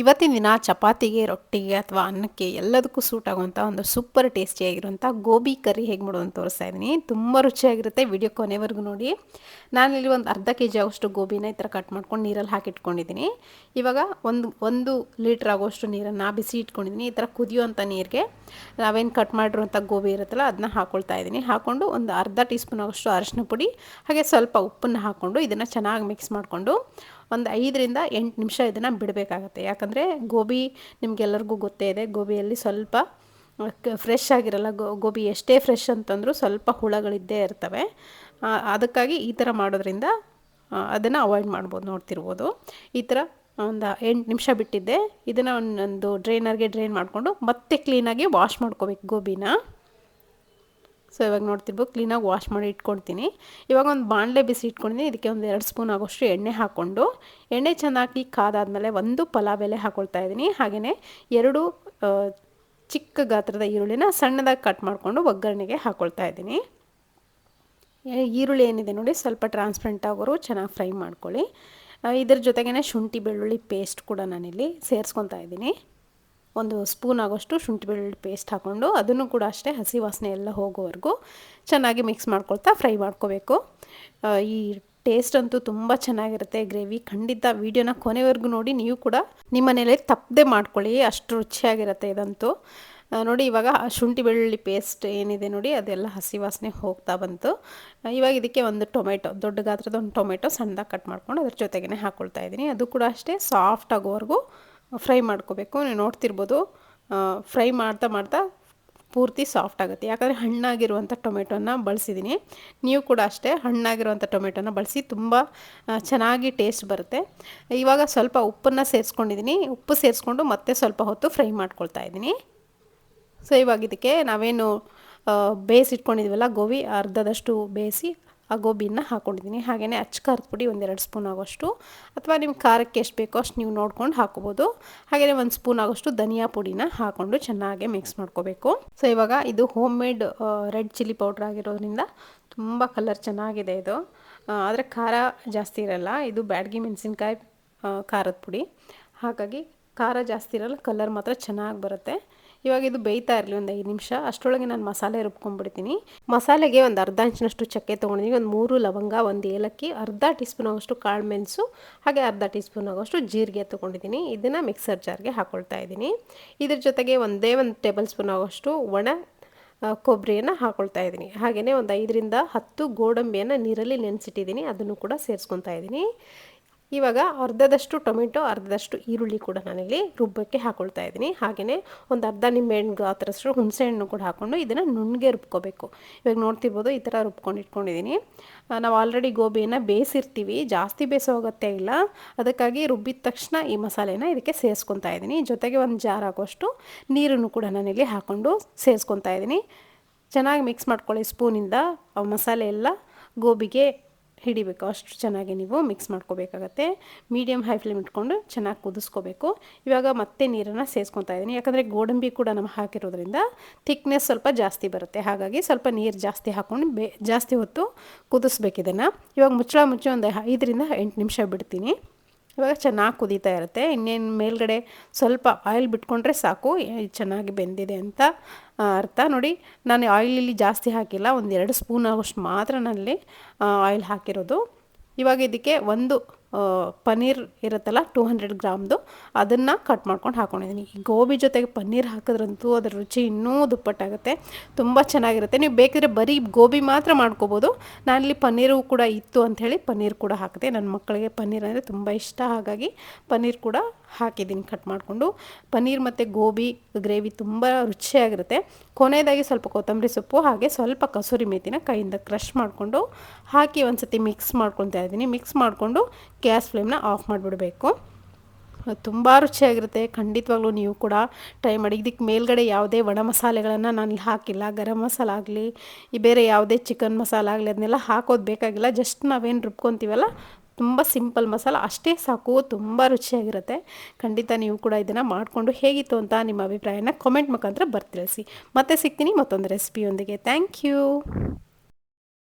ಇವತ್ತಿನ ದಿನ ಚಪಾತಿಗೆ, ರೊಟ್ಟಿಗೆ ಅಥವಾ ಅನ್ನಕ್ಕೆ ಎಲ್ಲದಕ್ಕೂ ಸೂಟ್ ಆಗುವಂಥ ಒಂದು ಸೂಪರ್ ಟೇಸ್ಟಿಯಾಗಿರುವಂಥ ಗೋಬಿ ಕರಿ ಹೇಗೆ ಮಾಡೋದು ತೋರಿಸ್ತಾ ಇದ್ದೀನಿ. ತುಂಬ ರುಚಿಯಾಗಿರುತ್ತೆ. ವಿಡಿಯೋ ಕೊನೆವರೆಗೂ ನೋಡಿ. ನಾನಿಲ್ಲಿ ಒಂದು ಅರ್ಧ ಕೆ ಜಿ ಆಗೋಷ್ಟು ಗೋಬಿನ ಈ ಥರ ಕಟ್ ಮಾಡ್ಕೊಂಡು ನೀರಲ್ಲಿ ಹಾಕಿಟ್ಕೊಂಡಿದ್ದೀನಿ. ಇವಾಗ ಒಂದು ಒಂದು ಲೀಟ್ರ್ ಆಗೋಷ್ಟು ನೀರನ್ನು ಬಿಸಿ ಇಟ್ಕೊಂಡಿದ್ದೀನಿ. ಈ ಥರ ಕುದಿಯುವಂಥ ನೀರಿಗೆ ನಾವೇನು ಕಟ್ ಮಾಡಿರುವಂಥ ಗೋಬಿ ಇರುತ್ತಲ್ಲ, ಅದನ್ನ ಹಾಕೊಳ್ತಾ ಇದ್ದೀನಿ. ಹಾಕ್ಕೊಂಡು ಒಂದು ಅರ್ಧ ಟೀ ಸ್ಪೂನ್ ಆಗೋಷ್ಟು ಅರಶಿನ ಪುಡಿ, ಹಾಗೆ ಸ್ವಲ್ಪ ಉಪ್ಪನ್ನು ಹಾಕ್ಕೊಂಡು ಇದನ್ನು ಚೆನ್ನಾಗಿ ಮಿಕ್ಸ್ ಮಾಡಿಕೊಂಡು ಒಂದು ಐದರಿಂದ ಎಂಟು ನಿಮಿಷ ಇದನ್ನು ಬಿಡಬೇಕಾಗತ್ತೆ. ಯಾಕಂದರೆ ಗೋಬಿ ನಿಮಗೆಲ್ಲರಿಗೂ ಗೊತ್ತೇ ಇದೆ. ಗೋಬಿಯಲ್ಲಿ ಸ್ವಲ್ಪ ಫ್ರೆಶ್ ಆಗಿರಲ್ಲ ಗೋಬಿ ಎಷ್ಟೇ ಫ್ರೆಶ್ ಅಂತಂದರೂ ಸ್ವಲ್ಪ ಹುಳಗಳಿದ್ದೇ ಇರ್ತವೆ. ಅದಕ್ಕಾಗಿ ಈ ಥರ ಮಾಡೋದ್ರಿಂದ ಅದನ್ನು ಅವಾಯ್ಡ್ ಮಾಡ್ಬೋದು ನೋಡ್ತಿರ್ಬೋದು. ಈ ಥರ ಒಂದು ಎಂಟು ನಿಮಿಷ ಬಿಟ್ಟಿದ್ದೆ. ಇದನ್ನು ಒಂದೊಂದು ಡ್ರೈನರ್ಗೆ ಡ್ರೈನ್ ಮಾಡಿಕೊಂಡು ಮತ್ತೆ ಕ್ಲೀನಾಗಿ ವಾಶ್ ಮಾಡ್ಕೋಬೇಕು ಗೋಬಿನ. ಸೊ ಇವಾಗ ನೋಡ್ತಿರ್ಬೋದು ಕ್ಲೀನಾಗಿ ವಾಶ್ ಮಾಡಿ ಇಟ್ಕೊಳ್ತೀನಿ ಇವಾಗ ಒಂದು ಬಾಣಲೆ ಬಿಸಿ ಇಟ್ಕೊಂಡಿದ್ದೀನಿ. ಇದಕ್ಕೆ ಒಂದು ಎರಡು ಸ್ಪೂನ್ ಆಗೋಷ್ಟು ಎಣ್ಣೆ ಹಾಕ್ಕೊಂಡು, ಎಣ್ಣೆ ಚೆನ್ನಾಗಿ ಕಾದಾದಮೇಲೆ ಒಂದು ಪಲಾವ್ ಎಲೆ ಹಾಕ್ಕೊಳ್ತಾ ಇದ್ದೀನಿ. ಹಾಗೆಯೇ ಎರಡು ಚಿಕ್ಕ ಗಾತ್ರದ ಈರುಳ್ಳಿನ ಸಣ್ಣದಾಗಿ ಕಟ್ ಮಾಡಿಕೊಂಡು ಒಗ್ಗರಣೆಗೆ ಹಾಕ್ಕೊಳ್ತಾ ಇದ್ದೀನಿ. ಈರುಳ್ಳಿ ಏನಿದೆ ನೋಡಿ, ಸ್ವಲ್ಪ ಟ್ರಾನ್ಸ್ಪರೆಂಟ್ ಆಗೋರು ಚೆನ್ನಾಗಿ ಫ್ರೈ ಮಾಡ್ಕೊಳ್ಳಿ. ಇದರ ಜೊತೆಗೇ ಶುಂಠಿ ಬೆಳ್ಳುಳ್ಳಿ ಪೇಸ್ಟ್ ಕೂಡ ನಾನಿಲ್ಲಿ ಸೇರಿಸ್ಕೊತಾ ಇದ್ದೀನಿ. ಒಂದು ಸ್ಪೂನ್ ಆಗೋಷ್ಟು ಶುಂಠಿ ಬೆಳ್ಳುಳ್ಳಿ ಪೇಸ್ಟ್ ಹಾಕ್ಕೊಂಡು ಅದನ್ನು ಕೂಡ ಅಷ್ಟೇ ಹಸಿ ವಾಸನೆ ಎಲ್ಲ ಹೋಗೋವರೆಗೂ ಚೆನ್ನಾಗಿ ಮಿಕ್ಸ್ ಮಾಡ್ಕೊಳ್ತಾ ಫ್ರೈ ಮಾಡ್ಕೋಬೇಕು. ಈ ಟೇಸ್ಟ್ ಅಂತೂ ತುಂಬ ಚೆನ್ನಾಗಿರುತ್ತೆ ಗ್ರೇವಿ. ಖಂಡಿತ ವೀಡಿಯೋನ ಕೊನೆವರೆಗೂ ನೋಡಿ, ನೀವು ಕೂಡ ನಿಮ್ಮ ಮನೇಲಿ ತಪ್ಪದೆ ಮಾಡ್ಕೊಳ್ಳಿ, ಅಷ್ಟು ರುಚಿಯಾಗಿರುತ್ತೆ ಇದಂತೂ. ನೋಡಿ, ಇವಾಗ ಶುಂಠಿ ಬೆಳ್ಳುಳ್ಳಿ ಪೇಸ್ಟ್ ಏನಿದೆ ನೋಡಿ, ಅದೆಲ್ಲ ಹಸಿ ವಾಸನೆ ಹೋಗ್ತಾ ಬಂತು. ಇವಾಗ ಇದಕ್ಕೆ ಒಂದು ಟೊಮೆಟೊ, ದೊಡ್ಡ ಗಾತ್ರದ ಒಂದು ಟೊಮೆಟೊ ಸಣ್ಣದಾಗಿ ಕಟ್ ಮಾಡ್ಕೊಂಡು ಅದ್ರ ಜೊತೆಗೇ ಹಾಕ್ಕೊಳ್ತಾ ಇದ್ದೀನಿ. ಅದು ಕೂಡ ಅಷ್ಟೇ ಸಾಫ್ಟ್ ಆಗೋವರೆಗೂ ಫ್ರೈ ಮಾಡ್ಕೋಬೇಕು, ನೀವು ನೋಡ್ತಿರ್ಬೋದು. ಫ್ರೈ ಮಾಡ್ತಾ ಮಾಡ್ತಾ ಪೂರ್ತಿ ಸಾಫ್ಟ್ ಆಗುತ್ತೆ. ಯಾಕಂದರೆ ಹಣ್ಣಾಗಿರುವಂಥ ಟೊಮೆಟೊನ ಬಳಸಿದ್ದೀನಿ ನೀವು ಕೂಡ ಅಷ್ಟೇ ಹಣ್ಣಾಗಿರುವಂಥ ಟೊಮೆಟೊನ ಬಳಸಿ ತುಂಬ ಚೆನ್ನಾಗಿ ಟೇಸ್ಟ್ ಬರುತ್ತೆ. ಇವಾಗ ಸ್ವಲ್ಪ ಉಪ್ಪನ್ನು ಸೇರಿಸ್ಕೊಂಡಿದ್ದೀನಿ ಉಪ್ಪು ಸೇರಿಸ್ಕೊಂಡು ಮತ್ತೆ ಸ್ವಲ್ಪ ಹೊತ್ತು ಫ್ರೈ ಮಾಡ್ಕೊಳ್ತಾ ಇದ್ದೀನಿ. ಸೊ, ಇವಾಗ ಇದಕ್ಕೆ ನಾವೇನು ಬೇಯಿಸಿಟ್ಕೊಂಡಿದ್ವಲ್ಲ, ಗೋಬಿ, ಅರ್ಧದಷ್ಟು ಬೇಯಿಸಿ ಆ ಗೋಬಿನ ಹಾಕ್ಕೊಂಡಿದ್ದೀನಿ ಹಾಗೆಯೇ ಅಚ್ಚ ಖಾರದ ಪುಡಿ ಒಂದೆರಡು ಸ್ಪೂನ್ ಆಗೋಷ್ಟು, ಅಥವಾ ನಿಮ್ಮ ಖಾರಕ್ಕೆ ಎಷ್ಟು ಬೇಕೋ ಅಷ್ಟು ನೀವು ನೋಡ್ಕೊಂಡು ಹಾಕೋಬೋದು. ಹಾಗೆಯೇ ಒಂದು ಸ್ಪೂನ್ ಆಗೋಷ್ಟು ಧನಿಯಾ ಪುಡಿನ ಹಾಕ್ಕೊಂಡು ಚೆನ್ನಾಗಿ ಮಿಕ್ಸ್ ಮಾಡ್ಕೋಬೇಕು. ಸೊ ಇವಾಗ ಇದು home made red chilli powder ಆಗಿರೋದ್ರಿಂದ ತುಂಬ ಕಲರ್ ಚೆನ್ನಾಗಿದೆ ಇದು. ಆದರೆ ಖಾರ ಜಾಸ್ತಿ ಇರಲ್ಲ. ಇದು ಬ್ಯಾಡ್ಗಿ ಮೆಣಸಿನ್ಕಾಯಿ ಖಾರದ ಪುಡಿ. ಹಾಗಾಗಿ ಖಾರ ಜಾಸ್ತಿ ಇರಲ್ಲ ಕಲರ್ ಮಾತ್ರ ಚೆನ್ನಾಗಿ ಬರುತ್ತೆ. ಇವಾಗ ಇದು ಬೇಯ್ತಾ ಇರಲಿ ಒಂದು ಐದು ನಿಮಿಷ. ಅಷ್ಟರೊಳಗೆ ನಾನು ಮಸಾಲೆ ರುಬ್ಕೊಂಡ್ಬಿಡ್ತೀನಿ. ಮಸಾಲೆಗೆ ಒಂದು ಅರ್ಧ ಇಂಚಿನಷ್ಟು ಚಕ್ಕೆ ತೊಗೊಂಡಿದ್ದೀನಿ ಒಂದು ಮೂರು ಲವಂಗ, ಒಂದು ಏಲಕ್ಕಿ, ಅರ್ಧ ಟೀ ಸ್ಪೂನ್ ಆಗೋಷ್ಟು ಕಾಳು ಮೆಣಸು, ಹಾಗೆ ಅರ್ಧ ಟೀ ಸ್ಪೂನ್ ಆಗೋಷ್ಟು ಜೀರಿಗೆ ತೊಗೊಂಡಿದ್ದೀನಿ ಇದನ್ನು ಮಿಕ್ಸರ್ ಜಾರ್ಗೆ ಹಾಕೊಳ್ತಾ ಇದ್ದೀನಿ ಇದ್ರ ಜೊತೆಗೆ ಒಂದೇ ಒಂದು ಟೇಬಲ್ ಸ್ಪೂನ್ ಆಗೋಷ್ಟು ಒಣ ಕೊಬ್ಬರಿಯನ್ನು ಹಾಕ್ಕೊಳ್ತಾ ಇದ್ದೀನಿ ಹಾಗೆಯೇ ಒಂದು ಐದರಿಂದ ಹತ್ತು ಗೋಡಂಬಿಯನ್ನು ನೀರಲ್ಲಿ ನೆನೆಸಿಟ್ಟಿದ್ದೀನಿ ಅದನ್ನು ಕೂಡ ಸೇರಿಸ್ಕೊತಾ ಇದ್ದೀನಿ ಇವಾಗ ಅರ್ಧದಷ್ಟು ಟೊಮೆಟೊ, ಅರ್ಧದಷ್ಟು ಈರುಳ್ಳಿ ಕೂಡ ನಾನಿಲ್ಲಿ ರುಬ್ಬಕ್ಕೆ ಹಾಕೊಳ್ತಾ ಇದ್ದೀನಿ. ಹಾಗೆಯೇ ಒಂದು ಅರ್ಧ ನಿಂಬೆಹಣ್ಣು ಹುಣಸೆ ಹುಣಸೆಹಣ್ಣು ಕೂಡ ಹಾಕ್ಕೊಂಡು ಇದನ್ನು ನುಣ್ಣಗೆ ರುಬ್ಕೋಬೇಕು. ಇವಾಗ ನೋಡ್ತಿರ್ಬೋದು ಈ ಥರ ರುಬ್ಕೊಂಡು ಇಟ್ಕೊಂಡಿದ್ದೀನಿ. ನಾವು ಆಲ್ರೆಡಿ ಗೋಬಿಯನ್ನು ಬೇಯಿಸಿರ್ತೀವಿ. ಜಾಸ್ತಿ ಬೇಯಿಸೋಗತ್ತೆ ಇಲ್ಲ. ಅದಕ್ಕಾಗಿ ರುಬ್ಬಿದ ತಕ್ಷಣ ಈ ಮಸಾಲೆನ ಇದಕ್ಕೆ ಸೇರಿಸ್ಕೊತಾ ಇದ್ದೀನಿ. ಜೊತೆಗೆ ಒಂದು ಜಾರ್ ಹಾಕೋಷ್ಟು ನೀರನ್ನು ಕೂಡ ನಾನಿಲ್ಲಿ ಹಾಕ್ಕೊಂಡು ಸೇರಿಸ್ಕೊತಾ ಇದ್ದೀನಿ. ಚೆನ್ನಾಗಿ ಮಿಕ್ಸ್ ಮಾಡ್ಕೊಳ್ಳಿ ಸ್ಪೂನಿಂದ ಮಸಾಲೆ ಎಲ್ಲ. ಗೋಬಿಗೆ ಹಿಡಿಬೇಕು, ಅಷ್ಟು ಚೆನ್ನಾಗಿ ನೀವು ಮಿಕ್ಸ್ ಮಾಡ್ಕೋಬೇಕಾಗತ್ತೆ. ಮೀಡಿಯಮ್ ಹೈ ಫ್ಲೇಮ್ ಇಟ್ಕೊಂಡು ಚೆನ್ನಾಗಿ ಕುದಿಸ್ಕೋಬೇಕು. ಇವಾಗ ಮತ್ತೆ ನೀರನ್ನು ಸೇರಿಸ್ಕೊತಾ ಇದ್ದೀನಿ. ಯಾಕಂದರೆ ಗೋಡಂಬಿ ಕೂಡ ನಾವು ಹಾಕಿರೋದ್ರಿಂದ ಥಿಕ್ನೆಸ್ ಸ್ವಲ್ಪ ಜಾಸ್ತಿ ಬರುತ್ತೆ. ಹಾಗಾಗಿ ಸ್ವಲ್ಪ ನೀರು ಜಾಸ್ತಿ ಹಾಕ್ಕೊಂಡು ಬೇ, ಜಾಸ್ತಿ ಹೊತ್ತು ಕುದಿಸ್ಬೇಕಿದನ್ನು. ಇವಾಗ ಮುಚ್ಚಳ ಮುಚ್ಚಿ ಒಂದು ಐದರಿಂದ ಎಂಟು ನಿಮಿಷ ಬಿಡ್ತೀನಿ. ಇವಾಗ ಚೆನ್ನಾಗಿ ಕುದೀತಾ ಇರುತ್ತೆ. ಇನ್ನೇನು ಮೇಲ್ಗಡೆ ಸ್ವಲ್ಪ ಆಯಿಲ್ ಬಿಟ್ಕೊಂಡ್ರೆ ಸಾಕು. ಚೆನ್ನಾಗಿ ಬೆಂದಿದೆ ಅಂತ ಅರ್ಥ. ನೋಡಿ, ನಾನು ಆಯಿಲಲ್ಲಿ ಜಾಸ್ತಿ ಹಾಕಿಲ್ಲ. ಒಂದು ಎರಡು ಸ್ಪೂನ್ ಆಗೋಷ್ಟು ಮಾತ್ರ ನಾನಲ್ಲಿ ಆಯಿಲ್ ಹಾಕಿರೋದು. ಇವಾಗ ಇದಕ್ಕೆ ಒಂದು ಪನ್ನೀರ್ ಇರುತ್ತಲ್ಲ ಟೂ ಹಂಡ್ರೆಡ್ ಗ್ರಾಮ್ದು, ಅದನ್ನು ಕಟ್ ಮಾಡ್ಕೊಂಡು ಹಾಕ್ಕೊಂಡಿದ್ದೀನಿ ಈ ಗೋಬಿ ಜೊತೆಗೆ ಪನ್ನೀರ್ ಹಾಕಿದ್ರಂತೂ ಅದರ ರುಚಿ ಇನ್ನೂ ದುಪ್ಪಟ್ಟಾಗುತ್ತೆ. ತುಂಬ ಚೆನ್ನಾಗಿರುತ್ತೆ. ನೀವು ಬೇಕಿದ್ರೆ ಬರೀ ಗೋಬಿ ಮಾತ್ರ ಮಾಡ್ಕೋಬೋದು. ನಾನಿಲ್ಲಿ ಪನ್ನೀರು ಕೂಡ ಇತ್ತು ಅಂಥೇಳಿ ಪನ್ನೀರ್ ಕೂಡ ಹಾಕಿದೆ. ನನ್ನ ಮಕ್ಕಳಿಗೆ ಪನ್ನೀರ್ ಅಂದರೆ ತುಂಬ ಇಷ್ಟ. ಹಾಗಾಗಿ ಪನ್ನೀರ್ ಕೂಡ ಹಾಕಿದ್ದೀನಿ ಕಟ್ ಮಾಡಿಕೊಂಡು ಪನ್ನೀರ್ ಮತ್ತು ಗೋಬಿ, ಗ್ರೇವಿ ತುಂಬ ರುಚಿಯಾಗಿರುತ್ತೆ. ಕೊನೆಯದಾಗಿ ಸ್ವಲ್ಪ ಕೊತ್ತಂಬರಿ ಸೊಪ್ಪು ಹಾಗೆ ಸ್ವಲ್ಪ ಕಸೂರಿ ಮೇತಿನ ಕೈಯಿಂದ ಕ್ರಷ್ ಮಾಡಿಕೊಂಡು ಹಾಕಿ ಒಂದು ಸತಿ ಮಿಕ್ಸ್ ಮಾಡ್ಕೊತಾ ಇದ್ದೀನಿ. ಮಿಕ್ಸ್ ಮಾಡಿಕೊಂಡು ಗ್ಯಾಸ್ ಫ್ಲೇಮ್ನ ಆಫ್ ಮಾಡಿಬಿಡಬೇಕು. ತುಂಬ ರುಚಿಯಾಗಿರುತ್ತೆ. ಖಂಡಿತವಾಗ್ಲೂ ನೀವು ಕೂಡ ಟ್ರೈ ಮಾಡಿ. ಇದಕ್ಕೆ ಮೇಲ್ಗಡೆ ಯಾವುದೇ ಒಣ ಮಸಾಲೆಗಳನ್ನು ನಾನು ಹಾಕಿಲ್ಲ. ಗರಂ ಮಸಾಲ ಆಗಲಿ, ಈ ಬೇರೆ ಯಾವುದೇ ಚಿಕನ್ ಮಸಾಲೆ ಆಗಲಿ, ಅದನ್ನೆಲ್ಲ ಹಾಕೋದು ಬೇಕಾಗಿಲ್ಲ. ಜಸ್ಟ್ ನಾವೇನು ರುಬ್ಕೊತೀವಲ್ಲ ತುಂಬ ಸಿಂಪಲ್ ಮಸಾಲ, ಅಷ್ಟೇ ಸಾಕು, ತುಂಬ ರುಚಿಯಾಗಿರುತ್ತೆ. ಖಂಡಿತ ನೀವು ಕೂಡ ಇದನ್ನು ಮಾಡಿಕೊಂಡು ಹೇಗಿತ್ತು ಅಂತ ನಿಮ್ಮ ಅಭಿಪ್ರಾಯನ ಕಾಮೆಂಟ್ ಮುಖಾಂತರ ಬರ್ತಿಳಿಸಿ ಮತ್ತೆ ಸಿಗ್ತೀನಿ ಮತ್ತೊಂದು ರೆಸಿಪಿಯೊಂದಿಗೆ ಥ್ಯಾಂಕ್ ಯು